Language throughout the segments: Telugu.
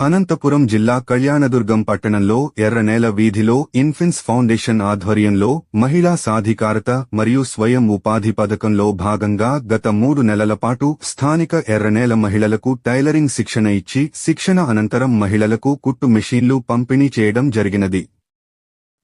అనంతపురం జిల్లా కళ్యాణదుర్గం పట్టణంలో ఎర్రనేల వీధిలో ఇన్ఫిన్స్ ఫౌండేషన్ ఆధ్వర్యంలో మహిళా సాధికారత మరియు స్వయం ఉపాధి పథకంలో భాగంగా గత మూడు నెలల పాటు స్థానిక ఎర్రనేల మహిళలకు టైలరింగ్ శిక్షణ ఇచ్చి శిక్షణ అనంతరం మహిళలకు కుట్టు మెషీన్లు పంపిణీ చేయడం జరిగినది.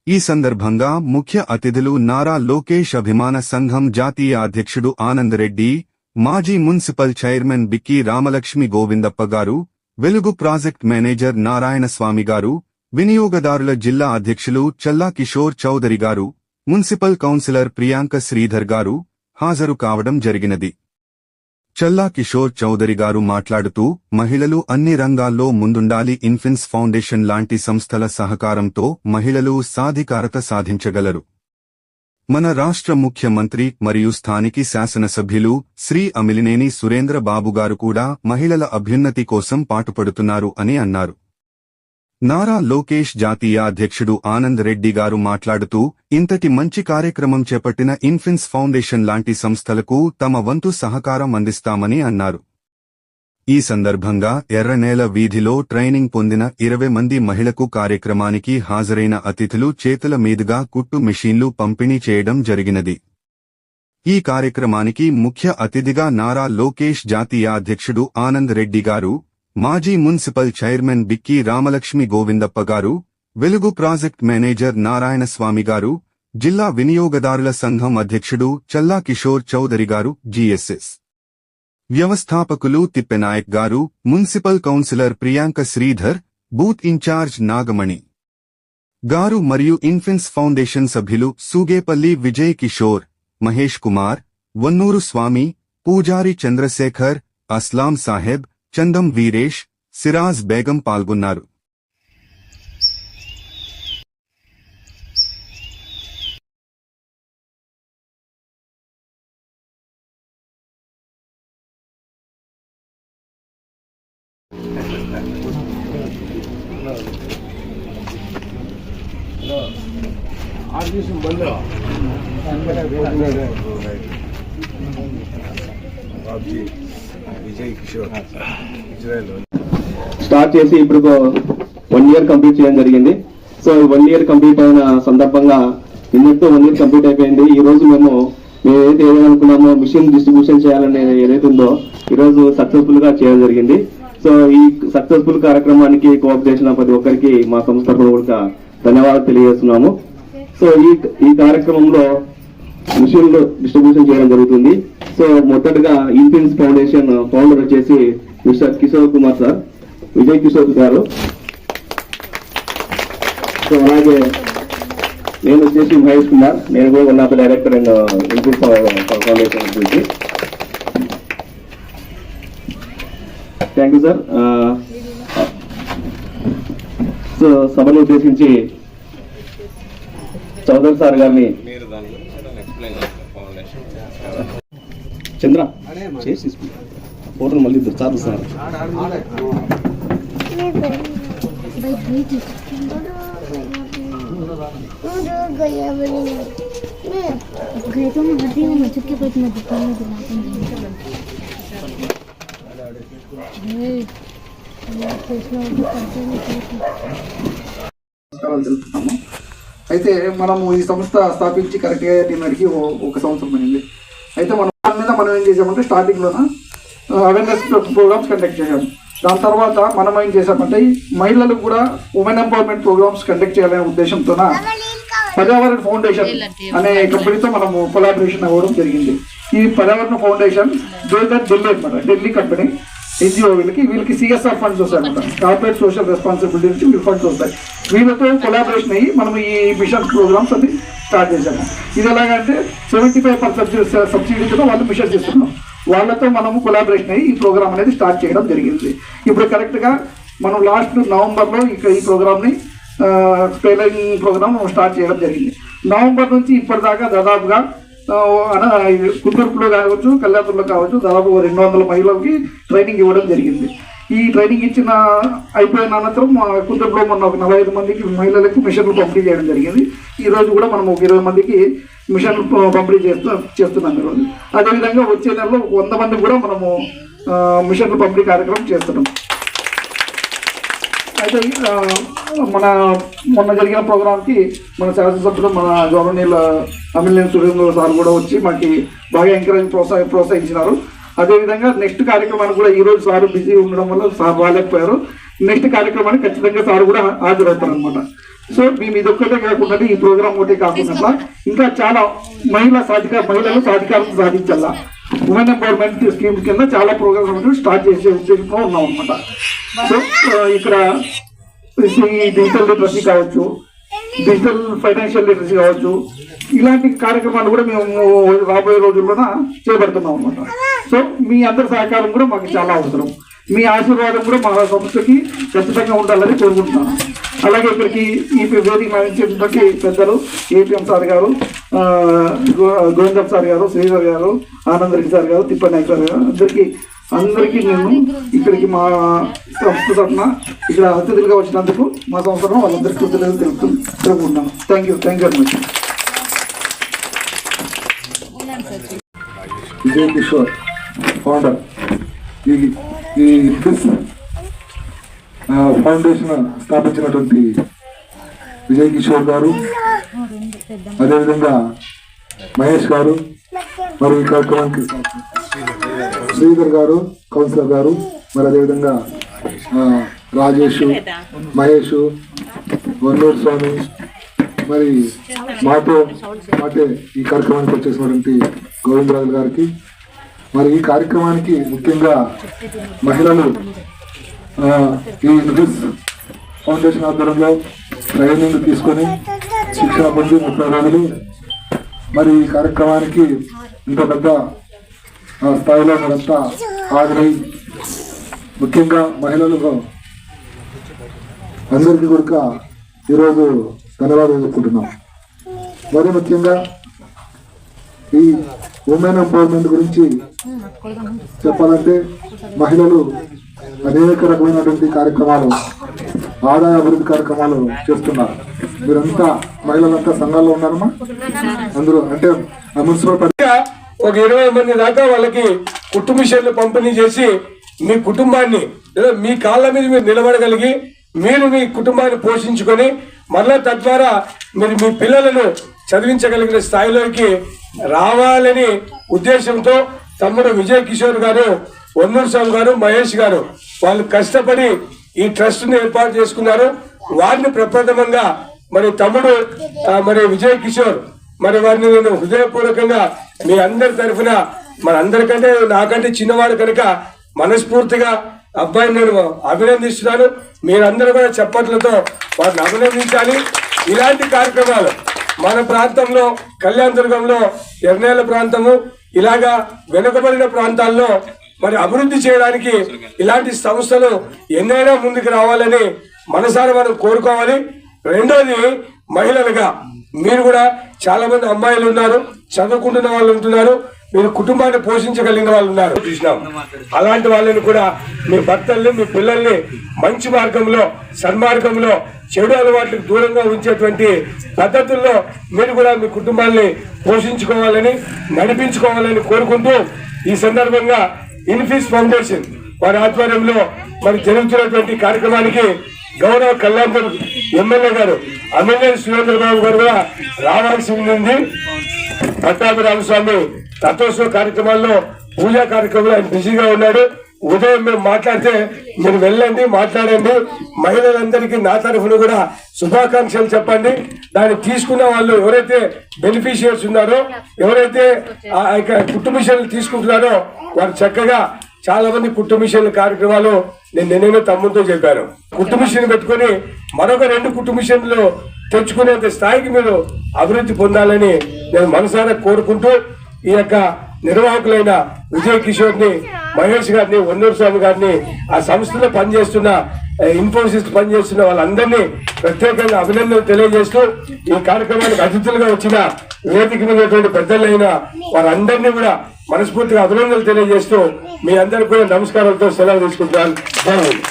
ఈ సందర్భంగా ముఖ్య అతిథులు నారా లోకేష్ అభిమాన సంఘం జాతీయ అధ్యక్షుడు ఆనంద్ రెడ్డి మాజీ municipal chairman Bikki Ramalakshmi Govindappa garu Velugu project manager Narayanaswamy గారు వినియోగదారుల జిల్లా అధ్యక్షులు చల్లా కిషోర్ చౌదరి గారు మున్సిపల్ కౌన్సిలర్ ప్రియాంక శ్రీధర్ గారు హాజరు కావడం జరిగినది. చల్లా కిషోర్ చౌదరి గారు మాట్లాడుతూ మహిళలు అన్ని రంగాల్లో ముందుండాలి ఇన్ఫిన్స్ ఫౌండేషన్ లాంటి సంస్థల సహకారంతో మహిళలు సాధికారత సాధించగలరు. మన రాష్ట్ర ముఖ్యమంత్రి మరియు స్థానికి శాసనసభ్యులు శ్రీ అమిలినేని సురేంద్ర బాబుగారు కూడా మహిళల అభ్యున్నతి కోసం పాటుపడుతున్నారు అని అన్నారు. నారా లోకేష్ జాతీయ అధ్యక్షుడు ఆనంద్ రెడ్డి గారు మాట్లాడుతూ ఇంతటి మంచి కార్యక్రమం చేపట్టిన ఇన్ఫిన్స్ ఫౌండేషన్ లాంటి సంస్థలకు తమ వంతు సహకారం అందిస్తామని అన్నారు. ఈ సందర్భంగా ఎర్రనేల వీధిలో ట్రైనింగ్ పొందిన ఇరవై మంది మహిళకు కార్యక్రమానికి హాజరైన అతిథులు చేతుల మీదుగా కుట్టు మెషీన్లు పంపిణీ చేయడం జరిగినది. ఈ కార్యక్రమానికి ముఖ్య అతిథిగా నారా లోకేష్ జాతీయ అధ్యక్షుడు ఆనంద్ రెడ్డి గారు మాజీ municipal chairman Bikki Ramalakshmi Govindappa garu Velugu project manager Narayanaswamy గారు జిల్లా వినియోగదారుల సంఘం అధ్యక్షుడు చల్లా కిషోర్ చౌదరి గారు జీఎస్ఎస్. వ్యవస్థాపకులు తిప్పెనాయక్ గారు municipal councillor Priyanka Sridhar booth incharge Nagamani గారు మరియు ఇన్ఫెన్స్ ఫౌండేషన్ సభ్యులు సూగేపల్లి విజయ్ కిషోర్ మహేష్ కుమార్ వన్నూరు స్వామి పూజారి చంద్రశేఖర్ అస్లాం సాహెబ్ చందం వీరేష్ సిరాజ్ బేగం పాల్గొన్నారు. ఆర్గ్యూషన్ బంద్ బాబ్జీ విజయ్ కిషోర్ ఇజ్రాయెల్ స్టార్ట్ చేసి ఇప్పుడు వన్ ఇయర్ కంప్లీట్ చేయడం జరిగింది. సో వన్ ఇయర్ కంప్లీట్ అయిన సందర్భంగా నిన్నటితో వన్ ఇయర్ కంప్లీట్ అయిపోయింది. ఈ రోజు మేము మేము ఏదైతే అనుకున్నామో మిషన్ డిస్ట్రిబ్యూషన్ చేయాలనే ఏదైతే ఉందో ఈ రోజు సక్సెస్ఫుల్గా చేయడం జరిగింది. సో ఈ సక్సెస్ఫుల్ కార్యక్రమానికి కోఆప్ చేసిన ప్రతి ఒక్కరికి మా సంస్థ ధన్యవాదాలు తెలియజేస్తున్నాము. సో ఈ ఈ కార్యక్రమంలో మిషన్లు డిస్ట్రిబ్యూషన్ చేయడం జరుగుతుంది. సో మొదటగా ఇన్ఫిన్స్ ఫౌండేషన్ ఫౌండర్ వచ్చేసి మిస్టర్ కిషోర్ కుమార్ సార్ విజయ్ కిషోర్ గారు. సో అలాగే నేను వచ్చేసి మహేష్ కుమార్ నేను కూడా one of the director and ఇన్ఫిన్స్ foundation గురించి థ్యాంక్ యూ సార్ సో సభను ఉద్దేశించి చౌదరి సార్ గారిని మీరు దాని గురించి ఎక్స్ప్లెయిన్ చేస్తారు ఫౌండేషన్ చంద్ర చేసి తీసుకుంటా ఫోటోలు మళ్ళీ ఇద్దరు చాలు సార్ गए तो मैं हर दिन मस्जिद के पेट में दुकान में दिलाते నమస్కారాలు తెలుపుతున్నాము అయితే మనము ఈ సంస్థ స్థాపించి కరెక్ట్గా నిన్నటికి ఒక సంవత్సరం అయింది అయితే మనం దాని మీద మనం ఏం చేసామంటే స్టార్టింగ్లోన అవేర్నెస్ ప్రోగ్రామ్స్ కండక్ట్ చేశాము. దాని తర్వాత మనం ఏం చేసామంటే మహిళలు మహిళలకు కూడా ఉమెన్ ఎంపవర్మెంట్ ప్రోగ్రామ్స్ కండక్ట్ చేయాలనే ఉద్దేశంతోన పర్యావరణ ఫౌండేషన్ అనే కంపెనీతో మనము కొలాబరేషన్ అవ్వడం జరిగింది. ఈ పర్యావరణ ఫౌండేషన్ ఢిల్లీ అనమాట ఢిల్లీ కంపెనీ ఎన్జిఓ వీళ్ళకి వీళ్ళకి సిఎస్ఆర్ ఫండ్స్ వస్తాయి అనమాట కార్పొరేట్ సోషల్ రెస్పాన్సిబిలిటీ నుంచి వీళ్ళు ఫండ్స్ వస్తాయి. వీళ్ళతో కొలాబరేషన్ అయ్యి మనం ఈ మిషన్ ప్రోగ్రామ్స్ అన్ని స్టార్ట్ చేశాము. ఇది ఎలాగంటే సెవెంటీ ఫైవ్ పర్సెంట్ కూడా వాళ్ళు మిషన్ చేస్తున్నాం వాళ్ళతో మనము కొలాబరేషన్ అయ్యి ఈ ప్రోగ్రామ్ అనేది స్టార్ట్ చేయడం జరిగింది. ఇప్పుడు కరెక్ట్గా మనం లాస్ట్ నవంబర్లో ఇక్కడ ఈ ప్రోగ్రామ్ని టైలరింగ్ ప్రోగ్రామ్ స్టార్ట్ చేయడం జరిగింది. నవంబర్ నుంచి ఇప్పటిదాకా దాదాపుగా ఆ, కావచ్చు కళ్యాణంలో కావచ్చు దాదాపు రెండు వందల మహిళలకి ట్రైనింగ్ ఇవ్వడం జరిగింది. ఈ ట్రైనింగ్ ఇచ్చిన అయిపోయిన అనంతరం మా మొన్న ఒక నలభై ఐదు మందికి మహిళలకు మిషన్లు పంపిణీ చేయడం జరిగింది. ఈ రోజు కూడా మనం ఒక ఇరవై మందికి మిషన్లు పంపిణీ చేస్తూ చేస్తున్నాం ఈరోజు అదేవిధంగా వచ్చే నెలలో వంద మంది కూడా మనము మిషన్లు పంపిణీ కార్యక్రమం చేస్తున్నాం. అయితే మన మొన్న జరిగిన ప్రోగ్రామ్కి మన శాసనసభ్యులు మన గవర్నర్ అమిలియన్ సురేంద్ర సార్ కూడా వచ్చి మాకు బాగా ఎంకరేజ్ ప్రోత్సాహ ప్రోత్సహించినారు. అదేవిధంగా నెక్స్ట్ కార్యక్రమానికి కూడా ఈ రోజు సార్ బిజీ ఉండడం వల్ల సార్ రాలేకపోయారు. నెక్స్ట్ కార్యక్రమానికి ఖచ్చితంగా సార్ కూడా హాజరవుతారు అనమాట సో మేము ఇదొక్కటే కాకుండా ఈ ప్రోగ్రామ్ ఒకటే కాకుండా ఇంకా చాలా మహిళా సాధికార మహిళలు సాధికారం సాధించాలా? ఉమెన్ ఎంపవర్మెంట్ స్కీమ్స్ కింద చాలా ప్రోగ్రామ్స్ స్టార్ట్ చేసే ఉద్దేశంలో ఉన్నాం అనమాట సో ఇక్కడ ఈ డిజిటల్ లిటరసీ కావచ్చు డిజిటల్ ఫైనాన్షియల్ లిటరసీ కావచ్చు ఇలాంటి కార్యక్రమాలు కూడా మేము రాబోయే రోజుల్లోన చేపడుతున్నాం అనమాట సో మీ అందరి సహకారం కూడా మాకు చాలా అవసరం. మీ ఆశీర్వాదం కూడా మా సంస్థకి ఖచ్చితంగా ఉండాలని కోరుకుంటున్నాను. అలాగే ఇక్కడికి ఈ వేదిక మహిళించినటువంటి పెద్దలు ఏపీఎం సార్ గారు గోవిందం సార్ గారు శ్రీధర్ గారు ఆనంద్ సార్ గారు తిప్పనాయక్ సార్ గారు అందరికీ అందరికీ నేను ఇక్కడికి మా సంస్థ తరఫున ఇక్కడ అతిథులుగా వచ్చినందుకు మా సంవత్సరం వాళ్ళందరికీ కృతజ్ఞతలు తెలుపుతూ తెలుపుకుంటున్నాను thank you thank you very much Vijay Kishore founder ఈ ఈ ఫౌండేషన్ స్థాపించినటువంటి విజయ్ కిషోర్ గారు అదేవిధంగా మహేష్ గారు మరి ఈ కార్యక్రమానికి శ్రీధర్ గారు కౌన్సిలర్ గారు మరి అదేవిధంగా రాజేష్ మహేష్ వన్నూరు స్వామి మరి మాతో మాటే ఈ కార్యక్రమానికి వచ్చేసినటువంటి గోవిందరాజు గారికి మరి ఈ కార్యక్రమానికి ముఖ్యంగా మహిళలు ఈ నిధిస్ ఫౌండేషన్ ఆధ్వర్యంలో ట్రైనింగ్ తీసుకొని శిక్షణ పొంది ముప్పై రోజులు. మరి ఈ కార్యక్రమానికి ఇంత పెద్ద స్థాయిలో మనంతా హాజరై ముఖ్యంగా మహిళలకు అందరికీ కొడుక ఈరోజు ధన్యవాదాలు చెప్పుకుంటున్నాం. మరి ముఖ్యంగా ఈ ఉమెన్ ఎంపవర్మెంట్ గురించి చెప్పాలంటే మహిళలు అనేక రకమైనటువంటి కార్యక్రమాలు ఆదాయ అభివృద్ధి కార్యక్రమాలు చేస్తున్నారు. మీరంతా మహిళలంతా సంఘాల్లో ఉన్నారమ్మా? అందరూ అంటే ఆ మున్సిపల్ ఒక ఇరవై మంది దాకా వాళ్ళకి కుటుంబ మిషన్లు పంపిణీ చేసి మీ కుటుంబాన్ని లేదా మీ కాళ్ళ మీద మీరు నిలబడగలిగి మీరు మీ కుటుంబాన్ని పోషించుకొని మళ్ళా తద్వారా మీరు మీ పిల్లలను చదివించగలిగిన స్థాయిలోకి రావాలని ఉద్దేశంతో తమ్ముడు విజయ్ కిషోర్ గారు వన్నూరు స్వామి గారు మహేష్ గారు వాళ్ళు కష్టపడి ఈ ట్రస్ట్ని ఏర్పాటు చేసుకున్నారు. వారిని ప్రప్రథమంగా మరి తమ్ముడు మరి విజయ్ కిషోర్ మరి వారిని నేను హృదయపూర్వకంగా మీ అందరి తరఫున మన అందరికంటే నాకంటే చిన్నవాడు కనుక మనస్ఫూర్తిగా అబ్బాయిని నేను అభినందిస్తున్నాను. మీరందరూ కూడా చప్పట్లతో వారిని అభినందించాలి. ఇలాంటి కార్యక్రమాలు మన ప్రాంతంలో కళ్యాణదుర్గంలో ఎర్నేల ప్రాంతము ఇలాగా వెనుకబడిన ప్రాంతాల్లో మరి అభివృద్ధి చేయడానికి ఇలాంటి సంస్థలు ఎన్నైనా ముందుకు రావాలని మనసారి మనం కోరుకోవాలి. రెండోది మహిళలుగా. మీరు కూడా చాలా మంది అమ్మాయిలు ఉన్నారు చదువుకుంటున్న వాళ్ళు ఉంటున్నారు. మీరు కుటుంబాన్ని పోషించగలిగిన వాళ్ళు ఉన్నారు. చూసినాం. అలాంటి వాళ్ళని కూడా మీ భర్తల్ని మీ పిల్లల్ని మంచి మార్గంలో సన్మార్గంలో చెడు అలవాట్లకు దూరంగా ఉంచేటువంటి పద్ధతుల్లో మీరు కూడా మీ కుటుంబాన్ని పోషించుకోవాలని నడిపించుకోవాలని కోరుకుంటూ ఈ సందర్భంగా ఇన్ఫీస్ ఫౌండేషన్ వారి ఆధ్వర్యంలో మరి జరుగుతున్నటువంటి కార్యక్రమానికి గౌరవ కళ్యాణ్ ఎమ్మెల్యే గారు ఎమ్మెల్యే సురేంద్రబాబు గారు కూడా రావాల్సి ఉంది. పట్టాభి రామస్వామి రథోత్సవ కార్యక్రమాల్లో పూజా కార్యక్రమంలో ఆయన బిజీగా ఉన్నాడు. ఉదయం మేము మాట్లాడితే మీరు వెళ్ళండి మాట్లాడండి. మహిళలందరికీ నా తరఫున కూడా శుభాకాంక్షలు చెప్పండి. దాన్ని తీసుకున్న వాళ్ళు ఎవరైతే బెనిఫిషియర్స్ ఉన్నారో ఎవరైతే ఆ యొక్క కుట్టు మిషన్లు తీసుకుంటున్నారో వారు చక్కగా చాలా మంది కుట్టు కార్యక్రమాలు నేను నిన్ననే తమ్ముతో చెప్పాను. కుట్టు పెట్టుకొని మరొక రెండు కుట్టు మిషన్లు తెచ్చుకునేంత స్థాయికి మీరు అభివృద్ధి పొందాలని నేను మనసారా కోరుకుంటూ ఈ యొక్క నిర్వాహకులైన విజయ్ కిషోర్ని మహేష్ గారిని వన్నూరు స్వామి గారిని ఆ సంస్థలో పనిచేస్తున్న ఇన్ఫోసిస్ పనిచేస్తున్న వాళ్ళందరినీ ప్రత్యేకంగా అభినందనలు తెలియజేస్తూ ఈ కార్యక్రమానికి అతిథులుగా వచ్చిన వేదిక మీద పెద్దలైన వారందరినీ కూడా మనస్ఫూర్తిగా అభినందనలు తెలియజేస్తూ మీ అందరికీ కూడా నమస్కారాలతో సెలవు తీసుకుంటున్నాను ధన్యవాదాలు.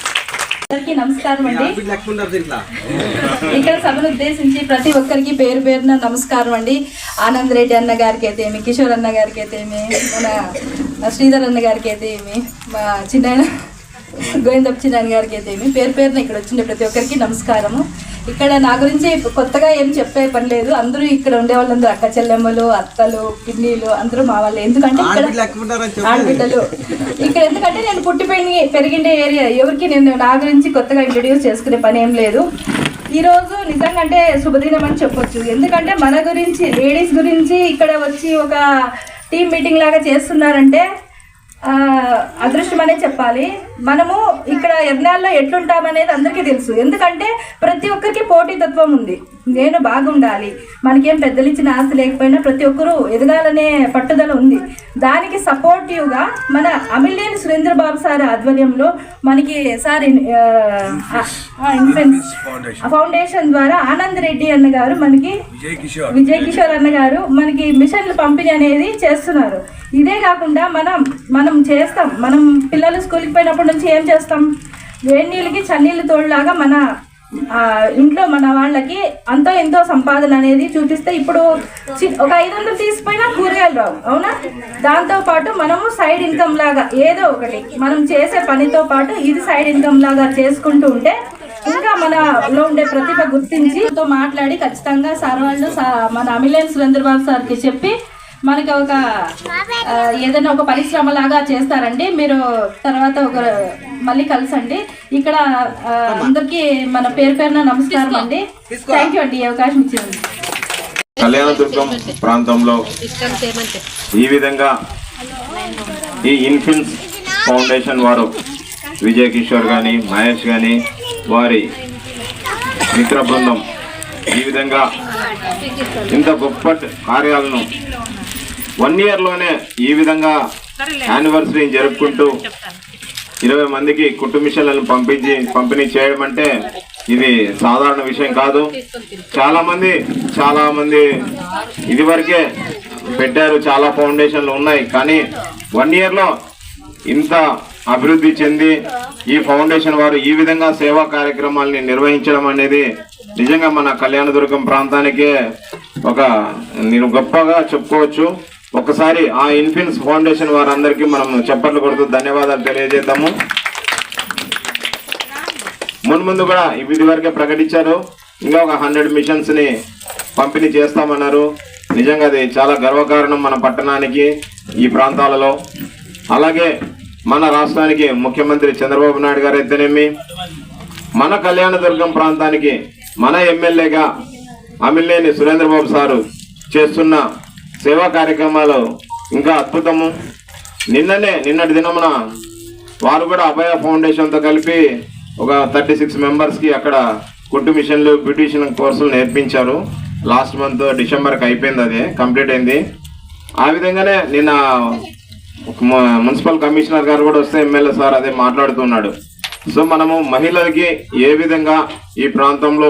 అందరికీ నమస్కారం అండి. ఇక్కడ సభను ఉద్దేశించి ప్రతి ఒక్కరికి పేరు పేరున నమస్కారం అండి. ఆనంద్ రెడ్డి అన్న గారికి అయితే ఏమి కిషోర్ అన్న గారికి అయితే ఏమి మన శ్రీధర్ అన్న గారికి అయితే ఏమి మా చిన్న గోవిందప్చినారాయణ గారికి అయితే ఏమి పేరు పేరున ఇక్కడ వచ్చిండే ప్రతి ఒక్కరికి నమస్కారము. ఇక్కడ నా గురించి కొత్తగా ఏం చెప్పే పని లేదు. అందరూ ఇక్కడ ఉండే వాళ్ళందరూ అక్క చెల్లెమ్మలు అత్తలు పిన్నిలు అందరూ మా వాళ్ళే. ఎందుకంటే ఇక్కడ ఆడబిడ్డలు ఇక్కడ ఎందుకంటే నేను పుట్టి పెరిగి పెరిగిండే ఏరియా. ఎవరికి నేను నా గురించి కొత్తగా ఇంట్రడ్యూస్ చేసుకునే పని ఏం లేదు. ఈ రోజు నిజంగా అంటే శుభదినం అని చెప్పొచ్చు. ఎందుకంటే మన గురించి లేడీస్ గురించి ఇక్కడ వచ్చి ఒక టీం మీటింగ్ లాగా చేస్తున్నారంటే అదృష్టం అనే చెప్పాలి. మనము ఇక్కడ ఎర్నాల్లో ఎట్లుంటామనేది అందరికీ తెలుసు. ఎందుకంటే ప్రతి ఒక్కరికి పోటీతత్వం ఉంది. నేను బాగుండాలి. మనకేం పెద్దలు ఇచ్చిన ఆస్తి లేకపోయినా ప్రతి ఒక్కరూ ఎదగాలనే పట్టుదల ఉంది. దానికి సపోర్టివ్గా మన అమిలేని సురేంద్ర బాబు సార్ ఆధ్వర్యంలో మనకి సార్ ఇన్ఫెన్స్ ఫౌండేషన్ ద్వారా ఆనంద్ రెడ్డి అన్న గారు మనకి విజయ్ కిషోర్ అన్న గారు మనకి మిషన్లు పంపిణీ అనేది చేస్తున్నారు. ఇదే కాకుండా మనం మనం చేస్తాం. మనం పిల్లలు స్కూల్కి పోయినప్పటి నుంచి ఏం చేస్తాం? వేడి నీళ్ళకి చన్నీళ్ళు తోడులాగా మన ఇంట్లో మన వాళ్ళకి అంతో ఎంతో సంపాదన అనేది చూపిస్తే ఇప్పుడు చి- ఒక ఐదు వందలు తీసిపోయినా కూరగాయలు రావు అవునా? దాంతో పాటు మనము సైడ్ ఇన్కమ్ లాగా ఏదో ఒకటి మనం చేసే పనితో పాటు ఇది సైడ్ ఇన్కమ్ లాగా చేసుకుంటూ ఉంటే ఇంకా మనలో ఉండే ప్రతిభ గుర్తించి తో మాట్లాడి ఖచ్చితంగా సార్ వాళ్ళు మన అంబులెన్స్ రంద్రబాబు సార్కి చెప్పి మనకి ఒక ఏదైనా ఒక పరిశ్రమ లాగా చేస్తారండి. మీరు తర్వాత ఒక మళ్ళీ కలిసండి. ఇక్కడ అందరికీ మన పేరు పేరున నమస్కారం అండి. థ్యాంక్ యూ అండి. ఈ అవకాశం ఇచ్చినందుకు. కళ్యాణదుర్గం ప్రాంతంలో ఈ విధంగా ఈ ఇన్ఫిన్స్ ఫౌండేషన్ వారు విజయ్ కిషోర్ కానీ మహేష్ కానీ వారి మిత్ర బృందం ఈ విధంగా ఇంత గొప్ప కార్యాలను వన్ ఇయర్లోనే ఈ విధంగా యానివర్సరీ జరుపుకుంటూ ఇరవై మందికి కుట్టు మిషన్లను పంపించి పంపిణీ చేయడం అంటే ఇది సాధారణ విషయం కాదు. చాలా మంది చాలా మంది ఇదివరకే పెట్టారు చాలా ఫౌండేషన్లు ఉన్నాయి. కానీ వన్ ఇయర్లో ఇంత అభివృద్ధి చెంది ఈ ఫౌండేషన్ వారు ఈ విధంగా సేవా కార్యక్రమాల్ని నిర్వహించడం అనేది నిజంగా మన కళ్యాణదుర్గం ప్రాంతానికే ఒక నేను గొప్పగా చెప్పుకోవచ్చు. ఒకసారి ఆ ఇన్ఫిన్స్ ఫౌండేషన్ వారందరికీ మనం చెప్పట్లు కొడుతూ ధన్యవాదాలు తెలియజేద్దాము. మున్ముందు కూడా ఇది వరకే ప్రకటించారు. ఇంకా ఒక హండ్రెడ్ మిషన్స్ని పంపిణీ చేస్తామన్నారు. నిజంగా అది చాలా గర్వకారణం మన పట్టణానికి ఈ ప్రాంతాలలో. అలాగే మన రాష్ట్రానికి ముఖ్యమంత్రి చంద్రబాబు నాయుడు గారు అయితేనేమి మన కళ్యాణదుర్గం ప్రాంతానికి మన ఎమ్మెల్యేగా అమిలేని సురేంద్రబాబు సారు చేస్తున్న సేవా కార్యక్రమాలు ఇంకా అద్భుతము. నిన్ననే నిన్నటి దినమున వారు కూడా అభయ ఫౌండేషన్తో కలిపి ఒక థర్టీ సిక్స్ మెంబర్స్కి అక్కడ కుట్టు మిషన్లు బ్యూటిషియన్ కోర్సులు నేర్పించారు. లాస్ట్ మంత్ డిసెంబర్కి అయిపోయింది అది కంప్లీట్ అయింది. ఆ విధంగానే నిన్న మున్సిపల్ కమిషనర్ గారు కూడా వస్తే ఎమ్మెల్యే సార్ అదే మాట్లాడుతున్నాడు. సో మనము మహిళలకి ఏ విధంగా ఈ ప్రాంతంలో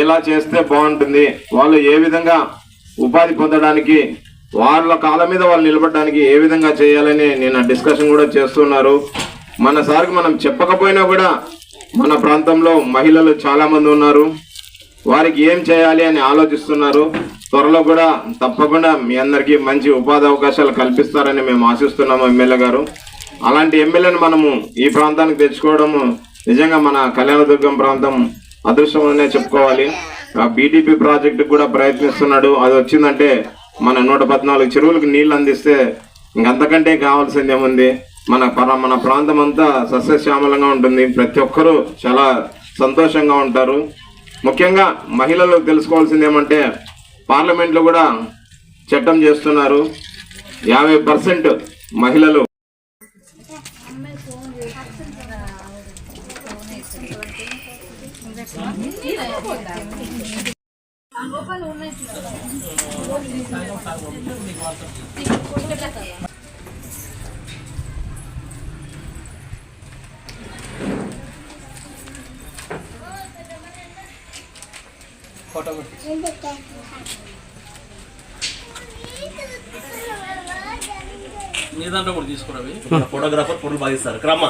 ఎలా చేస్తే బాగుంటుంది వాళ్ళు ఏ విధంగా ఉపాధి పొందడానికి వాళ్ళ కాళ్ళ మీద వాళ్ళు నిలబడడానికి ఏ విధంగా చేయాలని నేను డిస్కషన్ కూడా చేస్తున్నారు. మన సార్కి మనం చెప్పకపోయినా కూడా మన ప్రాంతంలో మహిళలు చాలామంది ఉన్నారు. వారికి ఏం చేయాలి అని ఆలోచిస్తున్నారు. త్వరలో కూడా తప్పకుండా మీ అందరికీ మంచి ఉపాధి అవకాశాలు కల్పిస్తారని మేము ఆశిస్తున్నాము ఎమ్మెల్యే గారు. అలాంటి ఎమ్మెల్యేని మనము ఈ ప్రాంతానికి తెచ్చుకోవడము నిజంగా మన కళ్యాణదుర్గం ప్రాంతం అదృష్టం చెప్పుకోవాలి. ఆ బీటీపీ ప్రాజెక్టు కూడా ప్రయత్నిస్తున్నాడు. అది వచ్చిందంటే మన నూట పద్నాలుగు చెరువులకు నీళ్ళు అందిస్తే ఇంకంతకంటే కావాల్సింది ఏముంది మన మన ప్రాంతం అంతా సస్యశ్యామలంగా ఉంటుంది. ప్రతి ఒక్కరూ చాలా సంతోషంగా ఉంటారు. ముఖ్యంగా మహిళలు తెలుసుకోవాల్సింది ఏమంటే పార్లమెంట్లో కూడా చట్టం చేస్తున్నారు. యాభై పర్సెంట్ మహిళలు మీ దాంట్లో కూడా తీసుకురావి ఫోటోగ్రాఫర్ ఫోటోలు బాగా ఇస్తారు క్రమ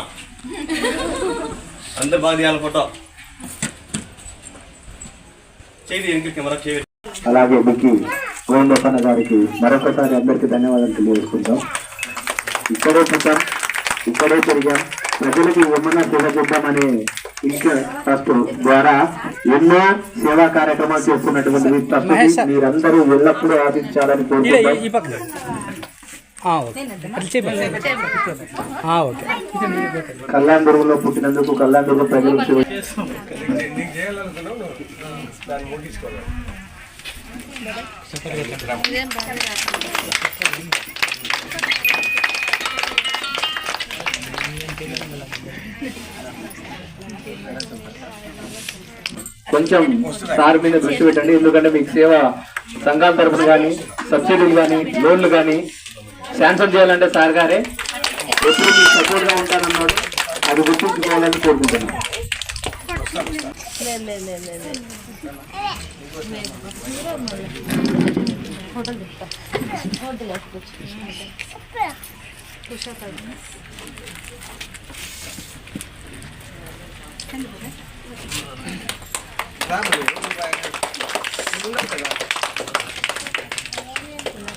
అందరు బాగా తీయాలి ఫోటో చేయి వెనక కెమెరా చేయి అలాగే మీకు గోవిందప్పన్న గారికి మరొకసారి అందరికీ ధన్యవాదాలు తెలియజేసుకుంటాం. ఇక్కడే పుట్టాం ఇక్కడే పెరిగాం. ప్రజలకు ఏమన్నా సేవ చేద్దామనే ఇంకా ట్రస్ట్ ద్వారా ఎన్నో సేవా కార్యక్రమాలు చేస్తున్నటువంటి ట్రస్ట్ మీరందరూ ఎల్లప్పుడూ ఆశించాలని కోరుకుంటాం. కళ్యాణ్ దుర్గంలో పుట్టినందుకు కళ్యాణ్ దుర్గ ప్రజలకు దాన్ని ముగించుకోవాలి. కొంచెం సార్ మీద దృష్టి పెట్టండి. ఎందుకంటే మీకు సేవ సంఘాల తరఫున కానీ సబ్సిడీలు కానీ లోన్లు కానీ శాంక్షన్ చేయాలంటే సార్ గారే ఎప్పుడు మీకు ఉంటారన్నాడు అది గుర్తుంచుకోవాలని కోరుకుంటున్నాను.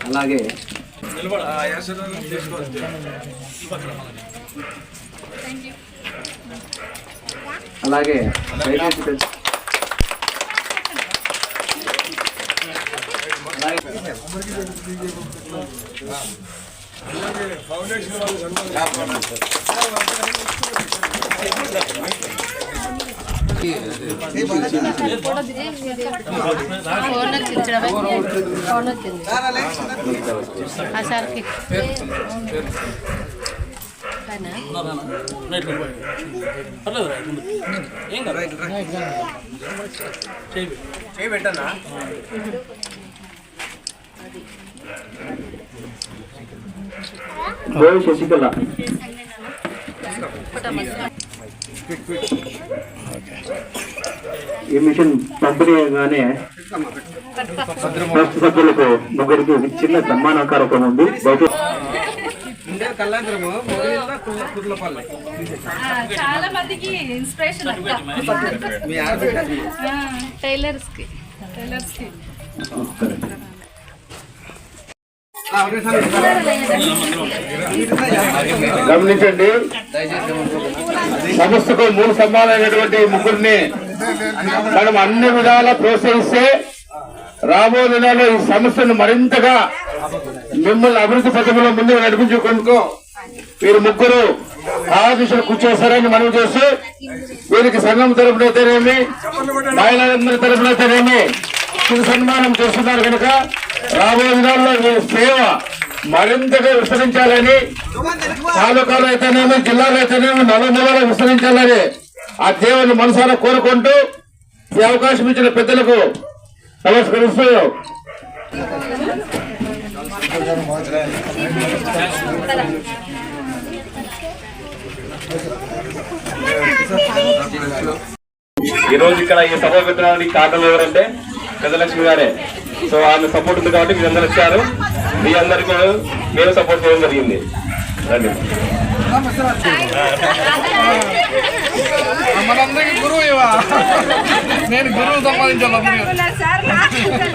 అలాగే ఆ ఆశీర్వాదం తీసుకోవచ్చు అలాగే. దయచేసి పెద్ద- ఫౌండేషన్ వాళ్ళు సన్మానం పర్లేదు రైట్ ముందు. ఏం కాదు చేయి పెట్టు. చేయి శశికళ. ఈ మిషన్ పంపిణీ కానీ ట్రస్ట్ సభ్యులకు ముగ్గురికి చిన్న సన్మాన కార్యక్రమం ఉంది దయచేసి చాలా మందికి ఇన్స్పిరేషన్ టైలర్స్కి టైలర్స్కి గమనించండి. సంస్థకు మూడు స్తంభాలైనటువంటి ముగ్గురిని మనం అన్ని విధాలా ప్రోత్సహిస్తే రాబో దినాల్లో ఈ సంస్థను మరింతగా మిమ్మల్ని అభివృద్ధి పథకంలో ముందుకు నడిపించుకుంటూ వీరు ముగ్గురు ఆ దిశలో కూర్చోస్తారని మనం చేస్తూ వీరికి సంఘం తరపునైతేనేమి మహిళలందరి తరపునైతేనేమి చిరు సన్మానం చేస్తున్నారు కనుక రాబోయే దినాల్లో వీరి సేవ మరింతగా విస్తరించాలని తాలూకాలో అయితేనేమి జిల్లాలో అయితేనేమి నలుమూలలో విస్తరించాలని ఆ దేవుని మనసారా కోరుకుంటూ ఈ అవకాశం ఇచ్చిన పెద్దలకు నమస్కరిస్తూ రోజు ఇక్కడ ఈ సభ పెట్టడానికి కారణం ఎవరంటే పెద్దలక్ష్మి గారే. సో ఆమె సపోర్ట్ ఉంది కాబట్టి మీరు అందరు వచ్చారు. మీ అందరికి మేము సపోర్ట్ చేయడం జరిగింది. రండి. మనందరికీ గురువు ఇవా. నేను గురువు సంపాదించాలి